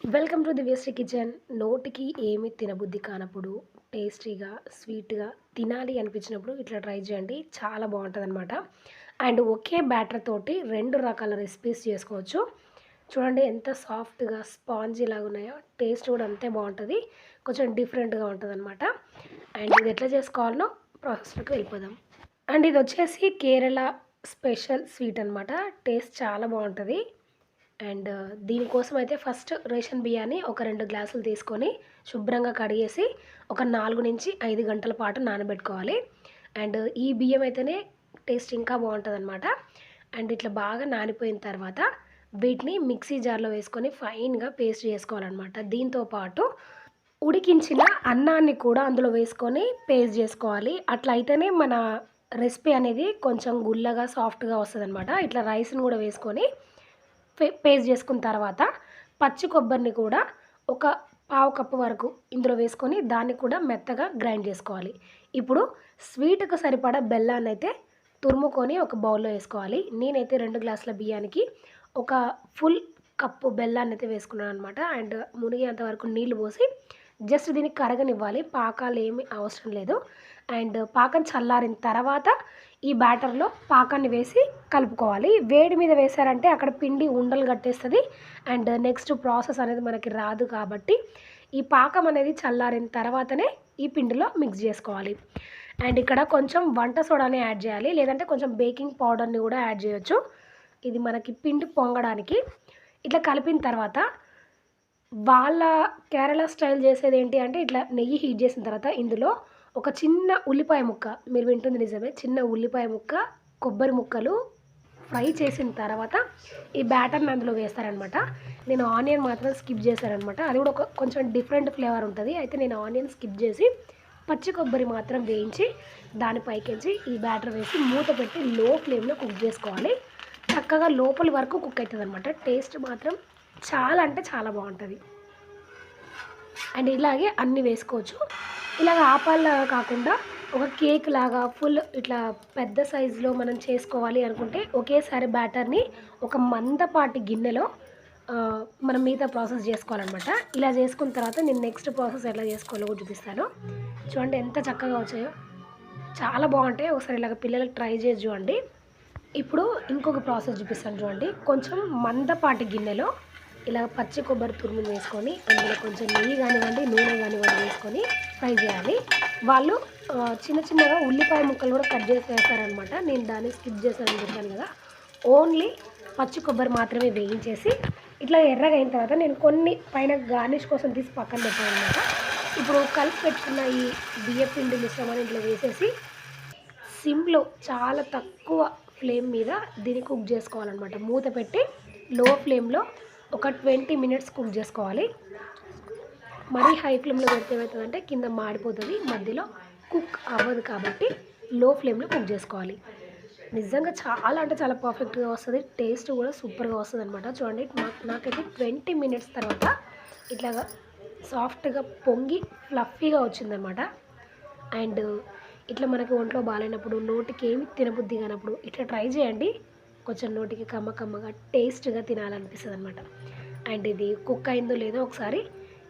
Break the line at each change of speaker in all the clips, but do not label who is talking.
Welcome to the waste kitchen నోటికి ఏమి తినబుద్ధి కానప్పుడు టేస్టీగా స్వీట్గా తినాలి అనిపించినప్పుడు ఇట్లా ట్రై చేయండి. చాలా బాగుంటుంది అనమాట అండ్ ఒకే బ్యాటర్ తోటి రెండు రకాల రెసిపీస్ చేసుకోవచ్చు. చూడండి ఎంత సాఫ్ట్గా స్పాంజీ లాగా ఉన్నాయో టేస్ట్ కూడా అంతే బాగుంటుంది. కొంచెం డిఫరెంట్గా ఉంటుంది అనమాట అండ్ ఇది ఎట్లా చేసుకోవాలనో ప్రాసెస్లోకి వెళ్ళిపోదాం. అండ్ ఇది వచ్చేసి కేరళ స్పెషల్ స్వీట్ అనమాట టేస్ట్ చాలా బాగుంటుంది. అండ్ దీనికోసం అయితే ఫస్ట్ రేషన్ బియ్యాన్ని ఒక రెండు గ్లాసులు తీసుకొని శుభ్రంగా కడిగేసి ఒక నాలుగు నుంచి ఐదు గంటల పాటు నానబెట్టుకోవాలి. అండ్ ఈ బియ్యం అయితేనే టేస్ట్ ఇంకా బాగుంటుంది అనమాట అండ్ ఇట్లా బాగా నానిపోయిన తర్వాత వీటిని మిక్సీ జార్లో వేసుకొని ఫైన్గా పేస్ట్ చేసుకోవాలన్నమాట. దీంతో పాటు ఉడికించిన అన్నాన్ని కూడా అందులో వేసుకొని పేస్ట్ చేసుకోవాలి. అట్లా అయితేనే మన రెసిపీ అనేది కొంచెం గుల్లగా సాఫ్ట్గా వస్తుంది అనమాట ఇట్లా రైస్ని కూడా వేసుకొని పేస్ట్ చేసుకున్న తర్వాత పచ్చి కొబ్బరిని కూడా ఒక పావు కప్పు వరకు ఇందులో వేసుకొని దాన్ని కూడా మెత్తగా గ్రైండ్ చేసుకోవాలి. ఇప్పుడు స్వీట్కు సరిపడా బెల్లాన్ని అయితే తురుముకొని ఒక బౌల్లో వేసుకోవాలి. నేనైతే రెండు గ్లాసుల బియ్యానికి ఒక ఫుల్ కప్పు బెల్లాన్ని అయితే వేసుకున్నాను అనమాట అండ్ మునిగేంత వరకు నీళ్ళు పోసి జస్ట్ దీన్ని కరగనివ్వాలి. పాకాలు ఏమి అవసరం లేదు. అండ్ పాకం చల్లారిన తర్వాత ఈ బ్యాటర్లో పాకాన్ని వేసి కలుపుకోవాలి. వేడి మీద వేసారంటే అక్కడ పిండి ఉండలు కట్టేస్తుంది. అండ్ నెక్స్ట్ ప్రాసెస్ అనేది మనకి రాదు కాబట్టి ఈ పాకం అనేది చల్లారిన తర్వాతనే ఈ పిండిలో మిక్స్ చేసుకోవాలి. అండ్ ఇక్కడ కొంచెం వంట సోడాని యాడ్ చేయాలి. లేదంటే కొంచెం బేకింగ్ పౌడర్ని కూడా యాడ్ చేయొచ్చు. ఇది మనకి పిండి పొంగడానికి. ఇట్లా కలిపిన తర్వాత వాళ్ళ కేరళ స్టైల్ చేసేది ఏంటి అంటే ఇట్లా నెయ్యి హీట్ చేసిన తర్వాత ఇందులో ఒక చిన్న ఉల్లిపాయ ముక్క మీరు వింటుంది నిజమే చిన్న ఉల్లిపాయ ముక్క కొబ్బరి ముక్కలు ఫ్రై చేసిన తర్వాత ఈ బ్యాటర్ని అందులో వేస్తారనమాట నేను ఆనియన్ మాత్రం స్కిప్ చేశానమాట అది కూడా ఒక కొంచెం డిఫరెంట్ ఫ్లేవర్ ఉంటుంది. అయితే నేను ఆనియన్ స్కిప్ చేసి పచ్చి కొబ్బరి మాత్రం వేయించి దానిపైకించి ఈ బ్యాటర్ వేసి మూత పెట్టి లో ఫ్లేమ్లో కుక్ చేసుకోవాలి. చక్కగా లోపల వరకు కుక్ అవుతుంది అనమాట టేస్ట్ మాత్రం చాలా అంటే చాలా బాగుంటుంది. అండ్ ఇలాగే అన్నీ వేసుకోవచ్చు. ఇలాగ ఆపాల్లాగా కాకుండా ఒక కేక్ లాగా ఫుల్ ఇట్లా పెద్ద సైజులో మనం చేసుకోవాలి అనుకుంటే ఒకేసారి బ్యాటర్ని ఒక మందపాటి గిన్నెలో మనం మిగతా ప్రాసెస్ చేసుకోవాలన్నమాట. ఇలా చేసుకున్న తర్వాత నేను నెక్స్ట్ ప్రాసెస్ ఎలా చేసుకోవాలో కూడా చూపిస్తాను. చూడండి ఎంత చక్కగా వచ్చాయో. చాలా బాగుంటాయి. ఒకసారి ఇలాగ పిల్లలకు ట్రై చేసి చూడండి. ఇప్పుడు ఇంకొక ప్రాసెస్ చూపిస్తాను చూడండి. కొంచెం మందపాటి గిన్నెలో ఇలా పచ్చి కొబ్బరి తురుము వేసుకొని అందులో కొంచెం నెయ్యి కానివ్వండి నూనె కానివ్వండి వేసుకొని ఫ్రై చేయాలి. వాళ్ళు చిన్న చిన్నగా ఉల్లిపాయ ముక్కలు కూడా కట్ చేసి వేస్తారనమాట. నేను దాన్ని స్కిప్ చేశానని చెప్పాను కదా. ఓన్లీ పచ్చి కొబ్బరి మాత్రమే వేయించేసి ఇట్లా ఎర్రగా అయిన తర్వాత నేను కొన్ని పైన గార్నిష్ కోసం తీసి పక్కన పెట్టాను అనమాట ఇప్పుడు కలిపి పెట్టుకున్న ఈ బియ్యపిండి మిశ్రమాన్ని ఇంట్లో వేసేసి సిమ్లో చాలా తక్కువ ఫ్లేమ్ మీద దీన్ని కుక్ చేసుకోవాలన్నమాట. మూత పెట్టి లో ఫ్లేమ్లో ఒక ట్వంటీ మినిట్స్ కుక్ చేసుకోవాలి. మరీ హై ఫ్లేమ్లో పెడితే ఏమవుతుందంటే కింద మాడిపోతుంది. మధ్యలో కుక్ అవ్వదు కాబట్టి లో ఫ్లేమ్లో కుక్ చేసుకోవాలి. నిజంగా చాలా అంటే చాలా పర్ఫెక్ట్గా వస్తుంది. టేస్ట్ కూడా సూపర్గా వస్తుంది అనమాట చూడండి నాకు నాకైతే ట్వంటీ మినిట్స్ తర్వాత ఇట్లాగా సాఫ్ట్గా పొంగి ఫ్లఫీగా వచ్చిందనమాట అండ్ ఇట్లా మనకి ఒంట్లో బాగాలేనప్పుడు నోటికి ఏమి తినబుద్ధి కానప్పుడు ఇట్లా ట్రై చేయండి. కొంచెం నోటికి కమ్మ కమ్మగా టేస్ట్గా తినాలనిపిస్తుంది అనమాట అండ్ ఇది కుక్ అయిందో లేదో ఒకసారి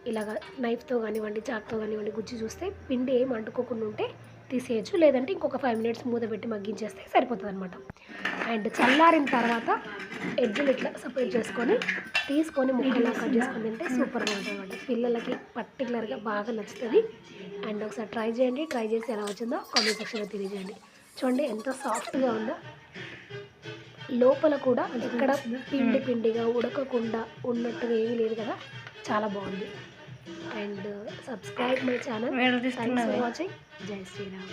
ఇలాగ నైఫ్తో కానివ్వండి చాక్తో కానివ్వండి గుచ్చి చూస్తే పిండి ఏం అంటుకోకుండా ఉంటే తీసేయచ్చు. లేదంటే ఇంకొక ఫైవ్ మినిట్స్ మూత పెట్టి మగ్గించేస్తే సరిపోతుంది అనమాట అండ్ చల్లారిన తర్వాత ఎడ్జులు ఇట్లా సపరేట్ చేసుకొని తీసుకొని ముక్కల్లో కట్ చేసుకొని తింటే సూపర్గా ఉంటుంది అనమాట పిల్లలకి పర్టికులర్గా బాగా నచ్చుతుంది. అండ్ ఒకసారి ట్రై చేయండి. ట్రై చేసి ఎలా వచ్చిందో కామెంట్ సెక్షన్లో తెలియజేయండి. చూడండి ఎంత సాఫ్ట్గా ఉందో. లోపల కూడా ఎక్కడ పిండి పిండిగా ఉడకకుండా ఉన్నట్టుగా ఏమీ లేదు కదా. చాలా బాగుంది. And subscribe my channel. Thanks for watching జై శ్రీరామ్.